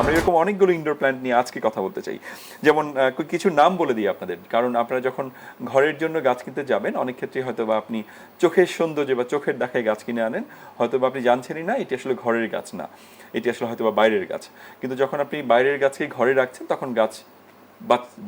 আমরা এরকম অনেকগুলো ইনডোর প্ল্যান্ট নিয়ে আজকে কথা বলতে চাই। যেমন কিছু নাম বলে দিই আপনাদের। কারণ আপনারা যখন ঘরের জন্য গাছ কিনতে যাবেন, অনেক ক্ষেত্রে হয়তো বা আপনি চোখের সৌন্দর্য বা চোখের দেখায় গাছ কিনে আনেন হয়তো বা আপনি জানছেনই না, এটি আসলে ঘরের গাছ না। এটি আসলে হয়তো বা বাইরের গাছ। কিন্তু যখন আপনি বাইরের গাছকে ঘরে রাখছেন, তখন গাছ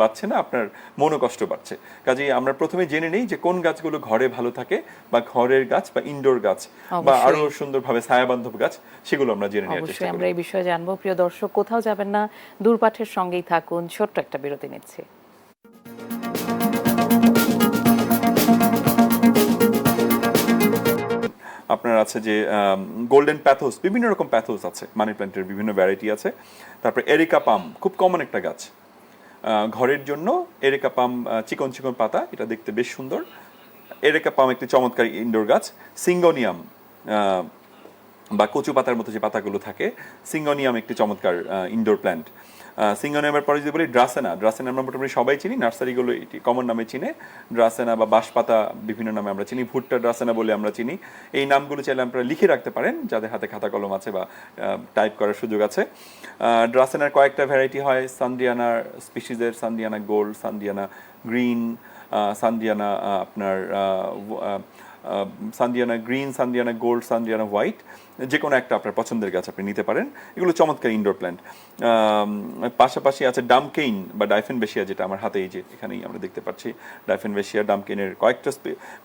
বাড়ছে না আপনার মনও কষ্ট পাচ্ছে। কাজেই আমরা প্রথমে জেনে নেই যে কোন গাছগুলো ঘরে ভালো থাকে বা ঘরের গাছ বা ইনডোর গাছ বা। আরও সুন্দরভাবে ছায়াবান্ধব গাছ সেগুলো আমরা জেনে নেওয়ার চেষ্টা করি আমরা এই বিষয়ে জানব। প্রিয় দর্শক কোথাও যাবেন না দূরপাঠের সঙ্গেই থাকুন। ছোট্ট একটা বিরতি নিচ্ছি। আপনার আছে যে গোল্ডেন প্যাথোস বিভিন্ন রকম প্যাথোস আছে মানি প্ল্যান্টের বিভিন্ন ভ্যারাইটি আছে। তারপরে এরিকা পাম খুব কমন একটা গাছ। ঘরের জন্য এরেকা পাম চিকন চিকন পাতা, এটা দেখতে বেশ সুন্দর। এরেকা পাম একটি চমৎকার ইনডোর গাছ, সিঙ্গোনিয়াম বা কচু পাতার মতো যে পাতাগুলো থাকে, সিঙ্গোনিয়াম একটি চমৎকার ইনডোর প্ল্যান্ট সিঙ্গোনিয়ামের পরে যদি বলি, ড্রাসেনা। ড্রাসেনা আমরা মোটামুটি সবাই চিনি, নার্সারিগুলো এটি কমন নামে চিনে। ড্রাসেনা বা বাঁশপাতা বিভিন্ন নামে আমরা চিনি, ভুট্টা ড্রাসেনা বলে আমরা চিনি। এই নামগুলো চাইলে আপনারা লিখে রাখতে পারেন, যাদের হাতে খাতা কলম আছে বা টাইপ করার সুযোগ আছে। ড্রাসেনার কয়েকটা ভ্যারাইটি হয় সানডিয়ানার স্পিসিসের সানডিয়ানা গোল্ড সানডিয়ানা গ্রিন সানডিয়ানা আপনার সানডিয়ানা গ্রিন সানডিয়ানা গোল্ড সানডিয়ানা হোয়াইট যে কোনো একটা আপনার পছন্দের গাছ আপনি নিতে পারেন। এগুলো চমৎকার ইনডোর প্ল্যান্ট পাশাপাশি আছে ডামকেইন বা ডাইফেন বেশিয়া যেটা আমার হাতে এই যে এখানেই আমরা দেখতে পাচ্ছি। ডাইফেন বেশিয়া ডামকেইনের কয়েকটা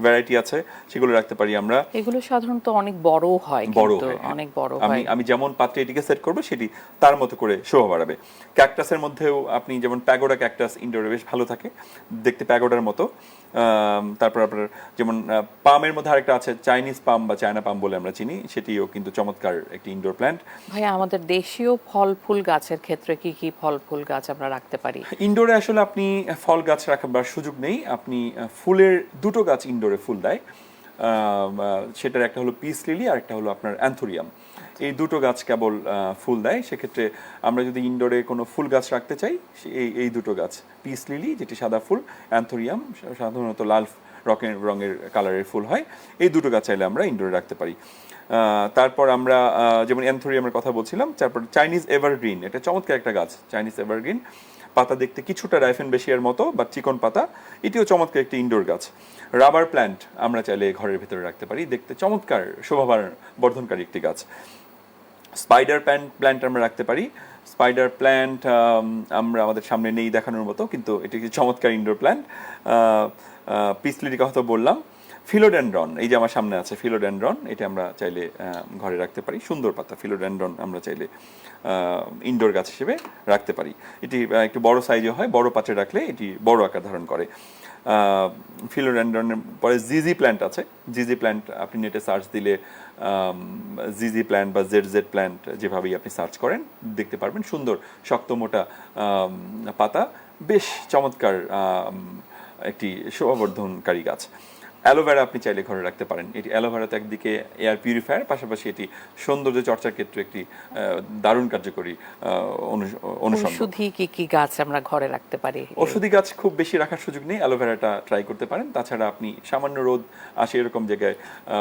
ভ্যারাইটি আছে সেগুলো রাখতে পারি আমরা। এগুলো সাধারণত অনেক বড় হয় বড় হয়। অনেক বড় আমি আমি যেমন পাত্রে এটিকে সেট করব সেটি তার মতো করে শোভা বাড়াবে। ক্যাকটাসের মধ্যেও আপনি যেমন প্যাগোডা ক্যাকটাস ইনডোরে বেশ ভালো থাকে দেখতে প্যাগোডার মতো। তারপর আপনার যেমন পামের মধ্যে আরেকটা আছে চাইনিজ পাম বা চায়না পাম বলে আমরা চিনি সেটিও কিন্তু চমৎকার একটি ইনডোর প্ল্যান্ট ভাইয়া আমাদের দেশীয় ফল ফুল গাছের ক্ষেত্রে কি কি ফল ফুল গাছ আমরা রাখতে পারি? ইনডোরে আসলে আপনি ফল গাছ রাখবার সুযোগ নেই। আপনি ফুলের দুটো গাছ ইনডোরে ফুল দেয়। সেটার একটা হলো পিস লিলি আর একটা হলো আপনার অ্যান্থোরিয়াম এই দুটো গাছ কেবল ফুল দেয়। সেক্ষেত্রে আমরা যদি ইনডোরে কোনো ফুল গাছ রাখতে চাই এই এই দুটো গাছ পিস লিলি যেটি সাদা ফুল অ্যান্থোরিয়াম সাধারণত লাল রকের রঙের কালারের ফুল হয় এই দুটো গাছ চাইলে আমরা ইনডোরে রাখতে পারি। তারপর আমরা যেমন অ্যান্থোরিয়ামের কথা বলছিলাম, তারপর চাইনিজ এভারগ্রিন, এটা চমৎকার একটা গাছ, চাইনিজ এভারগ্রিন। পাতা দেখতে কিছুটা রাইফেন বেশিয়ার মতো বা চিকন পাতা। এটিও চমৎকার একটি ইনডোর গাছ। রাবার প্ল্যান্ট আমরা চাইলে ঘরের ভেতরে রাখতে পারি। দেখতে চমৎকার শোভা বর্ধনকারী একটি গাছ। স্পাইডার প্ল্যান্ট প্ল্যান্ট আমরা রাখতে পারি। স্পাইডার প্ল্যান্ট আমরা আমাদের সামনে নেই দেখানোর মতো, কিন্তু এটি একটি চমৎকার ইনডোর প্ল্যান্ট পিসলিটির কথা বললাম। ফিলোডেন্ড্রন, এই যে আমার সামনে আছে ফিলোডেন্ড্রন, এটা আমরা চাইলে ঘরে রাখতে পারি। সুন্দর পাতা, ফিলোডেন্ড্রন আমরা চাইলে ইনডোর গাছ হিসেবে রাখতে পারি। এটি একটু বড় সাইজে হয়, বড় পাত্রে রাখলে এটি বড় আকার ধারণ করে। ফিলোডেন্ড্রনের পরে জিজি প্ল্যান্ট আছে। জিজি প্ল্যান্ট আপনি নেটে সার্চ দিলে জিজি প্ল্যান্ট বা জেড জেড প্ল্যান্ট যেভাবেই আপনি সার্চ করেন, দেখতে পারবেন। সুন্দর, শক্ত, মোটা পাতা। বেশ চমৎকার একটি শোভাবর্ধনকারী গাছ। অ্যালোভেরা আপনি চাইলে ঘরে রাখতে পারেন। এটি অ্যালোভেরা তো একদিকে এয়ার পিউরিফায়ার পাশাপাশি এটি সৌন্দর্য চর্চার ক্ষেত্রে একটি দারুণ কার্যকরী আহ, অনু- অনুষঙ্গ ওষুধি কি কি গাছ আমরা ঘরে রাখতে পারি? ওষুধি গাছ খুব বেশি রাখার সুযোগ নেই অ্যালোভেরাটা ট্রাই করতে পারেন। তাছাড়া আপনি সামান্য রোদ আসে এরকম জায়গায়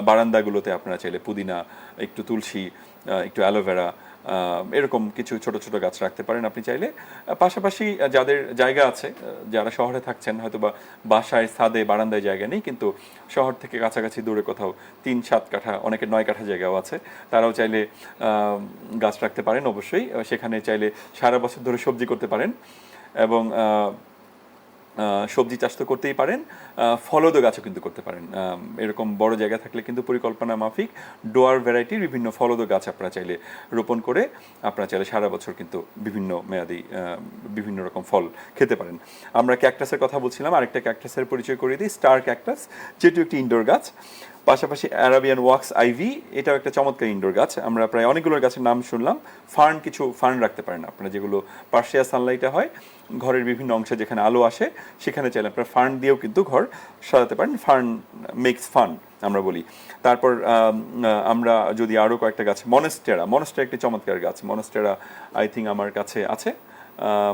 বারান্দাগুলোতে আপনারা চাইলে পুদিনা একটু তুলসী একটু অ্যালোভেরা এরকম কিছু ছোট ছোট গাছ রাখতে পারেন আপনি চাইলে। পাশাপাশি যাদের জায়গা আছে যারা শহরে থাকছেন, হয়তো বা বাসায়, ছাদে, বারান্দায় জায়গা নেই, কিন্তু শহর থেকে কাছাকাছি দূরে কোথাও তিন সাত কাঠা, অনেকের নয় কাঠা জায়গাও আছে, তারাও চাইলে গাছ রাখতে পারেন অবশ্যই। সেখানে চাইলে সারা বছর ধরে সবজি করতে পারেন এবং সবজি চাষ তো করতেই পারেন ফলদ গাছও কিন্তু করতে পারেন। এরকম বড় জায়গা থাকলে কিন্তু পরিকল্পনা মাফিক, ডোয়ার ভ্যারাইটির বিভিন্ন ফলদ গাছ আপনারা চাইলে রোপণ করে আপনারা চাইলে সারা বছর কিন্তু বিভিন্ন মেয়াদি বিভিন্ন রকম ফল খেতে পারেন। আমরা ক্যাকটাসের কথা বলছিলাম, আরেকটা ক্যাকটাসের পরিচয় করিয়ে দিই স্টার ক্যাকটাস যেটি একটি ইনডোর গাছ পাশাপাশি অ্যারাবিয়ান ওয়াক্স আইভি এটাও একটা চমৎকার ইনডোর গাছ। আমরা প্রায় অনেকগুলো গাছের নাম শুনলাম। ফার্ন কিছু ফার্ন রাখতে পারেন আপনারা যেগুলো পার্শিয়া সানলাইটে হয়। ঘরের বিভিন্ন অংশে যেখানে আলো আসে সেখানে চাইলে আপনারা ফার্ন দিয়েও কিন্তু ঘর সাজাতে পারেন। ফার্ন মেক্স ফান আমরা বলি। তারপর আমরা যদি আরও কয়েকটা গাছ মনেস্টেরা মনেস্টেরা একটি চমৎকার গাছ। মনেস্টেরা আই থিঙ্ক আমার কাছে আছে।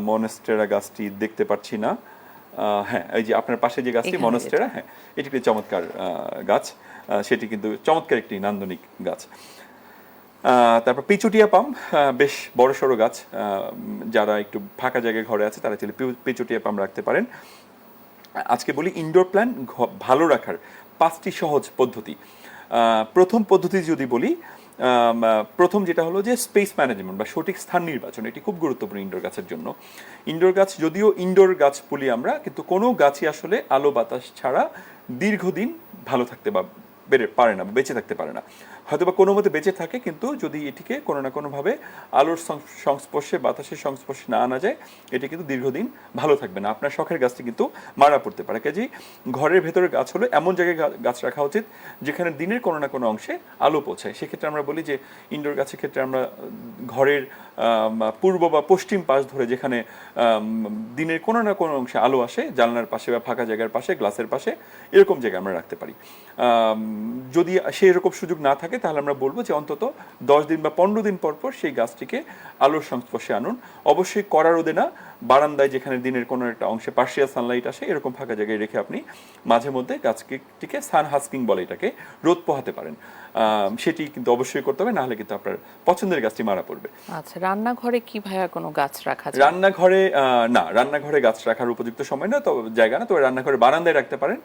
মনেস্টেরা গাছটি দেখতে পাচ্ছি না। হ্যাঁ এই যে আপনার পাশে যে গাছটি মনেস্টেরা হ্যাঁ এটি একটি চমৎকার গাছ। সেটি কিন্তু চমৎকার একটি নান্দনিক গাছ। তারপর পিচুটিয়া পাম বেশ বড় সড়ো গাছ। যারা একটু ফাঁকা জায়গায় ঘরে আছে, তারা চাইলে পিচুটিয়া পাম রাখতে পারেন। আজকে বলি ইনডোর প্ল্যান ভালো রাখার পাঁচটি সহজ পদ্ধতি। প্রথম পদ্ধতি যদি বলি প্রথম যেটা হলো যে স্পেস ম্যানেজমেন্ট বা সঠিক স্থান নির্বাচন, এটি খুব গুরুত্বপূর্ণ ইনডোর গাছের জন্য। ইনডোর গাছ, যদিও ইনডোর গাছ বলি আমরা, কিন্তু কোনো গাছই আসলে আলো বাতাস ছাড়া দীর্ঘদিন ভালো থাকতে বা বেড়ে, পারে না বেঁচে থাকতে পারে না। হয়তো বা কোনো মতে বেঁচে থাকে, কিন্তু যদি এটিকে কোনো না কোনোভাবে আলোর সংস্পর্শে, বাতাসের সংস্পর্শে না আনা যায়, এটি কিন্তু দীর্ঘদিন ভালো থাকবে না। আপনার শখের গাছটি কিন্তু মারা পড়তে পারে। কাজেই ঘরের ভেতরে গাছ হলো এমন জায়গায় গাছ রাখা উচিত, যেখানে দিনের কোনো না কোনো অংশে আলো পৌঁছায়। সেক্ষেত্রে আমরা বলি যে, ইনডোর গাছের ক্ষেত্রে আমরা ঘরের পূর্ব বা পশ্চিম পাশ ধরে যেখানে দিনের কোনো না কোনো অংশে আলো আসে, জানলার পাশে বা ফাঁকা জায়গার পাশে, গ্লাসের পাশে, এরকম জায়গায় আমরা রাখতে পারি। যদি সেই এরকম সুযোগ না থাকে, তাহলে আমরা বলব যে অন্তত দশ দিন বা পনেরো দিন পর পর সেই গাছটিকে আলোর সংস্পর্শে আনুন। অবশ্যই করা রোদে না বারান্দায় যেখানে দিনের কোনো একটা অংশে পার্শিয়াল সানলাইট আসে এরকম ফাঁকা জায়গায় রেখে আপনি মাঝে মধ্যে গাছটিকে সান হাস্কিং বলে এটাকে রোদ পোহাতে পারেন। সেটি কিন্তু অবশ্যই করতে হবে নাহলে কিন্তু আপনার পছন্দের গাছটি মারা পড়বে। আচ্ছা রান্নাঘরে কি ভাইয়া কোনো গাছ রাখা যায়? রান্নাঘরে আহ, না রান্নাঘরে গাছ রাখার উপযুক্ত সময় না তো জায়গা না তবে রান্নাঘরে বারান্দায় রাখতে পারেন।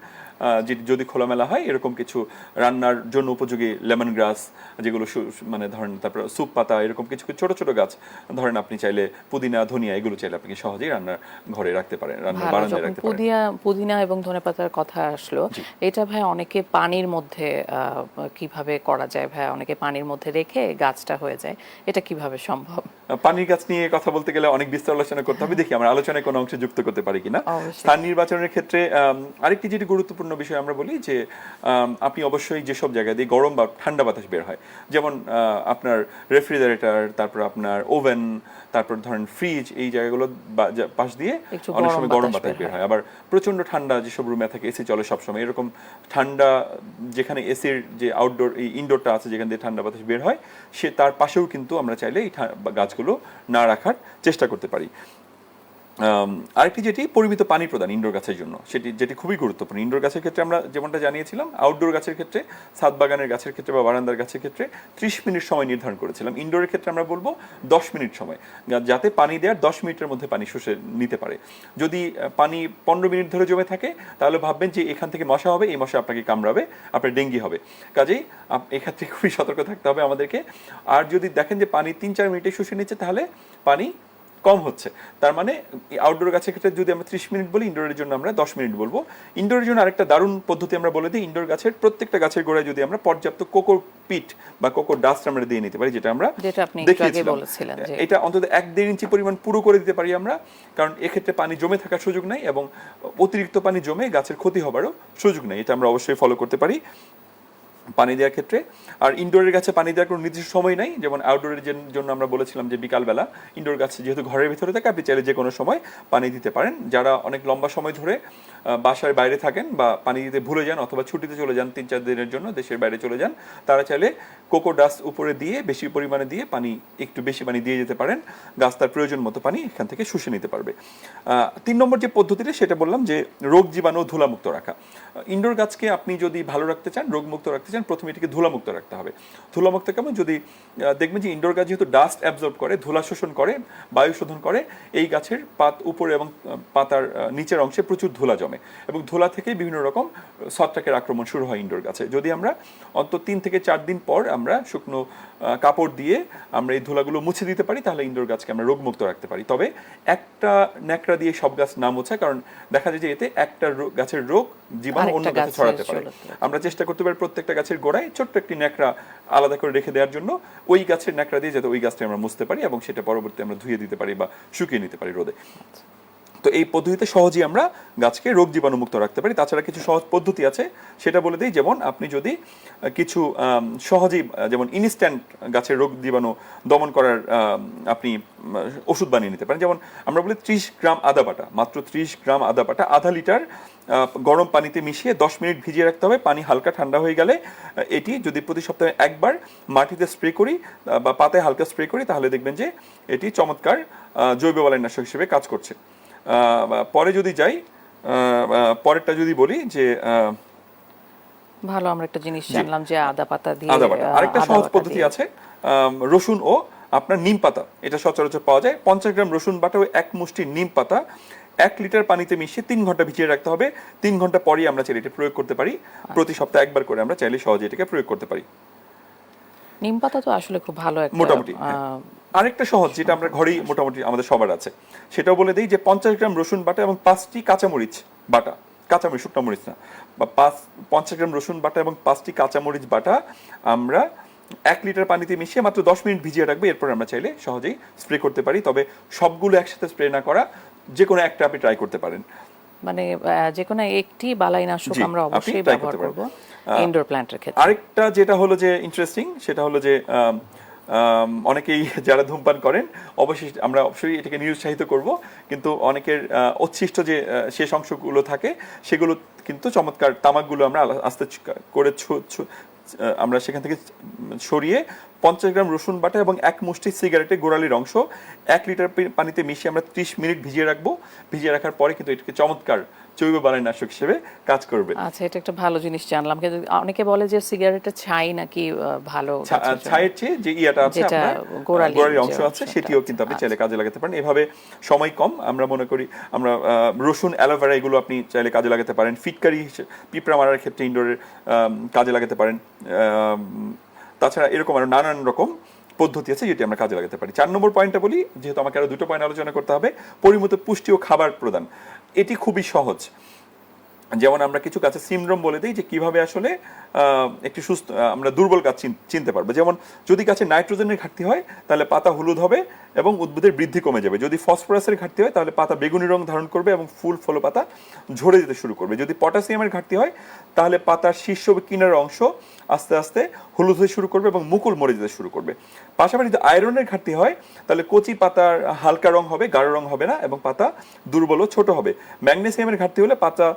যদি খোলামেলা হয় এরকম কিছু রান্নার জন্য উপযোগী লেমন গ্রাস যেগুলো মানে ধরেন তারপর সুপ পাতা এরকম কিছু ছোট ছোট গাছ ধরেন আপনি চাইলে পুদিনা ধনিয়া এগুলো চাইলে আপনি সহজেই রান্নার ঘরে রাখতে পারেন রান্নার বারান্দায় রাখতে পারেন। পুদিনা পুদিনা এবং ধনেপাতার কথা আসলো এটা ভাই অনেকে পানির মধ্যে আহ, কীভাবে করা যায় ভাই? অনেকে পানির মধ্যে রেখে গাছটা হয়ে যায় এটা কীভাবে সম্ভব? পানির গাছ নিয়ে কথা বলতে গেলে অনেক বিস্তার আলোচনা করতে হবে। দেখি আমরা আলোচনায় কোনো অংশে যুক্ত করতে পারি কিনা। স্থান নির্বাচনের ক্ষেত্রে আরেকটি যেটি গুরুত্বপূর্ণ বিষয় আমরা বলি যে আপনি অবশ্যই যেসব জায়গা দিয়ে গরম বা ঠান্ডা বাতাস বের হয় যেমন আপনার রেফ্রিজারেটর তারপর আপনার ওভেন তারপর ধরেন ফ্রিজ এই জায়গাগুলো পাশ দিয়ে অনেক সময় গরম বাতাস বের হয়। আবার প্রচণ্ড ঠান্ডা যেসব রুমে থাকে এসি চলে সবসময়। এরকম ঠান্ডা যেখানে এসির যে আউটডোর এই ইনডোরটা আছে যেখান দিয়ে ঠান্ডা বাতাস বের হয় সে তার পাশেও কিন্তু আমরা চাইলে এই গাছগুলো না রাখার চেষ্টা করতে পারি। আরেকটি যেটি, পরিমিত পানি প্রদান ইনডোর গাছের জন্য। সেটি, যেটি খুবই গুরুত্বপূর্ণ। ইনডোর গাছের ক্ষেত্রে আমরা যেমনটা জানিয়েছিলাম, আউটডোর গাছের ক্ষেত্রে ছাদ বাগানের গাছের ক্ষেত্রে বা বারান্দার গাছের ক্ষেত্রে ত্রিশ মিনিট সময় নির্ধারণ করেছিলাম। ইনডোরের ক্ষেত্রে আমরা বলব দশ মিনিট সময় যাতে পানি দেওয়ার দশ মিনিটের মধ্যে পানি শুষে নিতে পারে। যদি পানি পনেরো মিনিট ধরে জমে থাকে, তাহলে ভাববেন যে এখান থেকে মশা হবে, এই মশা আপনাকে কামড়াবে, আপনার ডেঙ্গি হবে। কাজেই এক্ষেত্রে খুবই সতর্ক থাকতে হবে আমাদেরকে। আর যদি দেখেন যে পানি তিন চার মিনিটে শুষে নিচ্ছে, তাহলে পানি কম হচ্ছে। তার মানে আউটডোর গাছের ক্ষেত্রে যদি আমরা ত্রিশ মিনিট বলি ইনডোরের জন্য আমরা দশ মিনিট বলব। ইনডোরের জন্য আরেকটা দারুণ পদ্ধতি আমরা বলে দিই ইনডোর গাছের প্রত্যেকটা গাছের গোড়ায় যদি আমরা পর্যাপ্ত কোকোর পিট বা কোকোর ডাস্ট আমরা দিয়ে নিতে পারি যেটা আমরা দেখিয়েছিলাম। এটা অন্তত এক দেড় ইঞ্চি পরিমাণ পুরো করে দিতে পারি আমরা কারণ এক্ষেত্রে পানি জমে থাকার সুযোগ নাই এবং অতিরিক্ত পানি জমে গাছের ক্ষতি হবারও সুযোগ নাই এটা আমরা অবশ্যই ফলো করতে পারি। পানি দেওয়ার ক্ষেত্রে। আর ইনডোরের গাছে পানি দেওয়ার কোনো নির্দিষ্ট সময় নাই, যেমন আউটডোরের জন্য আমরা বলেছিলাম যে বিকালবেলা ইনডোর গাছ যেহেতু ঘরের ভিতরে থাকে, আপনি চাইলে যে কোনো সময় পানি দিতে পারেন। যারা অনেক লম্বা সময় ধরে বাসার বাইরে থাকেন বা পানি দিতে ভুলে যান অথবা ছুটিতে চলে যান তিন চার দিনের জন্য দেশের বাইরে চলে যান, তারা চাইলে কোকো ডাস্ট উপরে দিয়ে বেশি পরিমাণে দিয়ে পানি, একটু বেশি পানি দিয়ে যেতে পারেন। গাছ তার প্রয়োজন মতো পানি এখান থেকে শুষে নিতে পারবে। তিন নম্বর যে পদ্ধতিটা সেটা বললাম যে রোগ জীবাণু ধুলামুক্ত রাখা। ইনডোর গাছকে আপনি যদি ভালো রাখতে চান, রোগমুক্ত রাখতে চান প্রথমে এটিকে ধুলামুক্ত রাখতে হবে। ধুলামুক্ত কেমন? যদি দেখবেন যে ইনডোর গাছ যেহেতু ডাস্ট অ্যাবজর্ব করে, ধুলা শোষণ করে, বায়ু শোধন করে, এই গাছের পাত উপরে এবং পাতার নিচের অংশে প্রচুর ধুলা জমে এবং ধুলা থেকেই বিভিন্ন রকম, ছত্রাকের আক্রমণ শুরু হয় ইনডোর গাছে। যদি আমরা অন্তত তিন থেকে চার দিন পর আমরা শুকনো কাপড় দিয়ে আমরা এই ধুলাগুলো মুছে দিতে পারি তাহলে ইনডোর গাছকে আমরা রোগমুক্ত রাখতে পারি। তবে একটা ন্যাকড়া দিয়ে সব গাছ না মোছা কারণ দেখা যায় যে এতে একটা গাছের রোগ জীবাণু অন্য গাছে ছড়াতে পারে। আমরা চেষ্টা করতে পারি প্রত্যেকটা গাছের গোড়ায় ছোট্ট একটি ন্যাকড়া আলাদা করে রেখে দেওয়ার জন্য ওই গাছের ন্যাকড়া দিয়ে যাতে ওই গাছটা আমরা মুছতে পারি এবং সেটা পরবর্তী আমরা ধুয়ে দিতে পারি বা শুকিয়ে নিতে পারি রোদে। তো এই পদ্ধতিতে সহজেই আমরা গাছকে রোগ জীবাণু মুক্ত রাখতে পারি। তাছাড়া কিছু সহজ পদ্ধতি আছে, সেটা বলে দিই, যেমন আপনি যদি কিছু সহজেই যেমন ইনস্ট্যান্ট গাছের রোগ জীবাণু দমন করার আপনি ওষুধ বানিয়ে নিতে পারেন। যেমন আমরা বলি ত্রিশ গ্রাম আদা বাটা, মাত্র ত্রিশ গ্রাম আদা বাটা, আধা লিটার গরম পানিতে মিশিয়ে দশ মিনিট ভিজিয়ে রাখতে হবে। পানি হালকা ঠান্ডা হয়ে গেলে এটি যদি প্রতি সপ্তাহে একবার মাটিতে স্প্রে করি বা পাতায় হালকা স্প্রে করি, তাহলে দেখবেন যে এটি চমৎকার জৈব বালাইনাশক হিসেবে কাজ করছে। পরে যদি যাই পরেরটা যদি বলি যে ভালো আমরা একটা জিনিস জানলাম যে আদা পাতা দিয়ে আদা আহ, আরেকটা সহজ পদ্ধতি আছে রসুন ও আপনার নিম পাতা। এটা সচরাচর পাওয়া যায়। পঞ্চাশ গ্রাম রসুন বাটা ও এক মুষ্টি নিম পাতা। এক লিটার পানিতে মিশিয়ে তিন ঘণ্টা ভিজিয়ে রাখতে হবে। তিন ঘণ্টা পরেই আমরা চাইলে এটা প্রয়োগ করতে পারি। প্রতি সপ্তাহে একবার করে আমরা চাইলে সহজে এটাকে প্রয়োগ করতে পারি। নিম পাতা তো আসলে খুব ভালো একটা মোটামুটি হ্যাঁ। আরেকটা সহজ যেটা আমরা ঘরেই মোটামুটি আমাদের সবার আছে। সেটাও বলে দিই যে পঞ্চাশ গ্রাম রসুন বাটা এবং পাঁচটি কাঁচামরিচ বাটা। কাঁচামরিচ শুকনো মরিচ না। বা পাঁচ পঞ্চাশ গ্রাম রসুন বাটা এবং পাঁচটি কাঁচামরিচ বাটা আমরা এক লিটার পানিতে মিশিয়ে মাত্র দশ মিনিট ভিজিয়ে রাখব। এরপর আমরা চাইলে সহজেই স্প্রে করতে পারি। তবে সবগুলো একসাথে স্প্রে না করা যে কোনো একটা আপনি ট্রাই করতে পারেন। মানে যে কোনো একটি বালাইনাশক জি, আমরা অবশ্যই ব্যবহার করব ইনডোর প্ল্যান্টের ক্ষেত্রে। আরেকটা যেটা হলো যে ইন্টারেস্টিং সেটা হলো যে অনেকেই যারা ধূমপান করেন অবশ্যই আমরা অবশ্যই এটাকে নিরুৎসাহিত করব। কিন্তু অনেকের আহ, উচ্ছিষ্ট যে শেষ অংশগুলো থাকে সেগুলো কিন্তু চমৎকার তামাকগুলো আমরা আস্তে করে আমরা সেখান থেকে সরিয়ে পঞ্চাশ গ্রাম রসুন বাটা এবং এক মুষ্টি সিগারেটের গোড়ালির অংশ এক লিটার পানিতে মিশিয়ে আমরা ত্রিশ মিনিট ভিজিয়ে রাখব। ভিজিয়ে রাখার পরে কিন্তু এটাকে চমৎকার জৈব বালাইনাশক হিসেবে কাজ করবে। আচ্ছা এটা একটা ভালো জিনিস জানলাম। কিন্তু অনেকে বলে যে সিগারেটের ছাই নাকি ভালো ছা- গাছের জন্য। ছায়ের চেয়ে যে ইয়াটা আছে আপনার গোড়ালির অংশ আছে সেটিও কিন্তু আপনি চাইলে কাজে লাগাতে পারেন। এভাবে সময় কম। আমরা মনে করি আমরা রসুন অ্যালোভেরা এগুলো আপনি চাইলে কাজে লাগাতে পারেন। ফিটকারি পিঁপড়া মারার ক্ষেত্রে ইনডোরের কাজে লাগাতে পারেন। তাছাড়া এরকম আরও নানান রকম পদ্ধতি আছে, যেটি আমরা কাজে লাগাতে পারি। চার নম্বর পয়েন্টটা বলি, যেহেতু আমাকে আরও দুটো পয়েন্ট আলোচনা করতে হবে, পরিমিত পুষ্টি ও খাবার প্রদান। এটি খুবই সহজ। যেমন আমরা কিছু গাছের সিমড্রোম বলে দিই যে কীভাবে আসলে একটি সুস্থ আমরা দুর্বল গাছ চিনতে পারব। যেমন যদি গাছে নাইট্রোজেনের ঘাটতি হয়, তাহলে পাতা হলুদ হবে এবং উদ্ভিদের বৃদ্ধি কমে যাবে। যদি ফসফরাসের ঘাটতি হয়, তাহলে পাতা বেগুনি রং ধারণ করবে এবং ফুল ফল পাতা ঝরে যেতে শুরু করবে। যদি পটাশিয়ামের ঘাটতি হয়, তাহলে পাতার শীর্ষ কিনার অংশ আস্তে আস্তে হলুদ হতে শুরু করবে এবং মুকুল মরে যেতে শুরু করবে। পাশাপাশি যদি আয়রনের ঘাটতি হয়, তাহলে কচি পাতার হালকা রং হবে, গাঢ় রং হবে না এবং পাতা দুর্বল ও ছোট হবে। ম্যাগনেসিয়ামের ঘাটতি হলে পাতা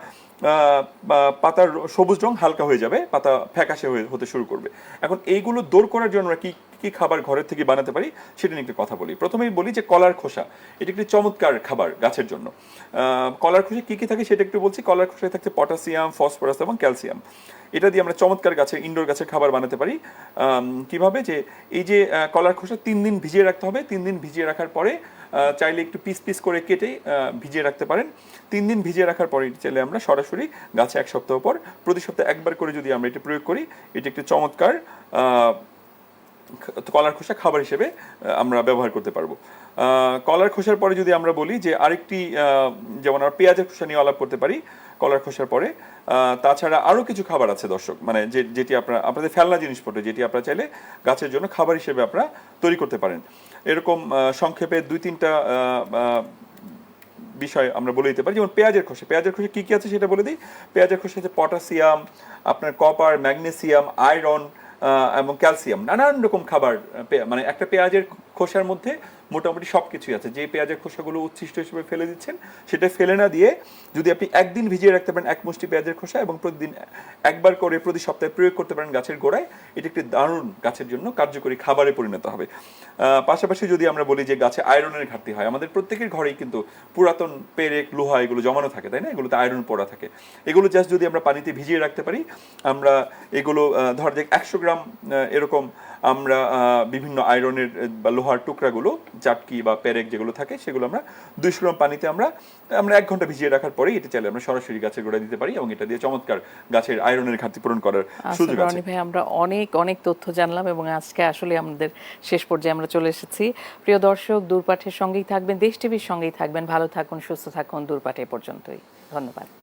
পাতার সবুজ রং হালকা হয়ে যাবে, পাতা ফ্যাকাশে হয়ে হতে শুরু করবে। এখন এইগুলো দূর করার জন্য কি কি খাবার ঘরের থেকে বানাতে পারি সেটা নিয়ে একটু কথা বলি। প্রথমেই বলি যে কলার খোসা। এটি একটি চমৎকার খাবার গাছের জন্য। কলার খোসা কি কি থাকে সেটা একটু বলছি। কলার খোসায় থাকছে পটাশিয়াম, ফসফরাস এবং ক্যালসিয়াম। এটা দিয়ে আমরা চমৎকার গাছের ইনডোর গাছের খাবার বানাতে পারি। কীভাবে? যে এই যে কলার খোসা তিন দিন ভিজিয়ে রাখতে হবে। তিন দিন ভিজিয়ে রাখার পরে চাইলে একটু পিস পিস করে কেটে ভিজিয়ে রাখতে পারেন। তিন দিন ভিজিয়ে রাখার পরে চাইলে আমরা সরাসরি গাছে এক সপ্তাহ পর, প্রতি সপ্তাহে একবার করে যদি আমরা এটি প্রয়োগ করি, এটি একটি চমৎকার কলার খোসা খাবার হিসেবে আমরা ব্যবহার করতে পারব। কলার খোসার পরে যদি আমরা বলি যে আরেকটি যেমন আমরা পেঁয়াজের খোসা নিয়ে আলাপ করতে পারি কলার খোসার পরে তাছাড়া আরও কিছু খাবার আছে দর্শক মানে যে, যেটি আপনারা, আপনাদের ফেলনা জিনিসপত্র, যেটি আপনারা চাইলে গাছের জন্য খাবার হিসেবে আপনারা তৈরি করতে পারেন। এরকম সংক্ষেপে দুই তিনটা বিষয় আমরা বলে দিতে পারি। যেমন পেঁয়াজের খোসা পেঁয়াজের খোসা কী কী আছে সেটা বলে দিই? পেঁয়াজের খোসা হচ্ছে পটাশিয়াম, আপনার কপার, ম্যাগনেসিয়াম, আয়রন এবং ক্যালসিয়াম নানান রকম খাবার মানে একটা পেঁয়াজের খোসার মধ্যে মোটামুটি সব কিছুই আছে। যে পেঁয়াজের খোসাগুলো উচ্ছিষ্ট হিসেবে ফেলে দিচ্ছেন, সেটা ফেলে না দিয়ে যদি আপনি একদিন ভিজিয়ে রাখতে পারেন এক মুষ্টি পেঁয়াজের খোসা এবং প্রতিদিন একবার করে প্রতি সপ্তাহে প্রয়োগ করতে পারেন গাছের গোড়ায়, এটি একটি দারুণ গাছের জন্য কার্যকরী খাবারে পরিণত হবে। পাশাপাশি যদি আমরা বলি যে গাছে আয়রনের ঘাটতি হয়, আমাদের প্রত্যেকের ঘরেই কিন্তু পুরাতন পেরেক, লোহা এগুলো জমানো থাকে, তাই না? এগুলোতে আয়রন পড়া থাকে। এগুলো জাস্ট যদি আমরা পানিতে ভিজিয়ে রাখতে পারি, আমরা এগুলো ধর যে একশো গ্রাম এরকম আমরা বিভিন্ন আয়রনের বা লোহার টুকরাগুলো চাটকি বা পেরেক যেগুলো থাকে সেগুলো আমরা দুইশো গ্রাম পানিতে আমরা আমরা এক ঘণ্টা ভিজিয়ে রাখার পরেই এটা চাইলে আমরা সরাসরি গাছের গোড়ায় দিতে পারি এবং এটা দিয়ে চমৎকার গাছের আয়রনের ঘাটতি পূরণ করার আচ্ছা সুযোগ আছে। ভাই আমরা অনেক অনেক তথ্য জানলাম এবং আজকে আসলে আমাদের শেষ পর্যায়ে আমরা চলে এসেছি। প্রিয় দর্শক দূরপাঠের সঙ্গেই থাকবেন দেশ টিভির সঙ্গেই থাকবেন। ভালো থাকুন সুস্থ থাকুন দূরপাঠ পর্যন্তই। ধন্যবাদ।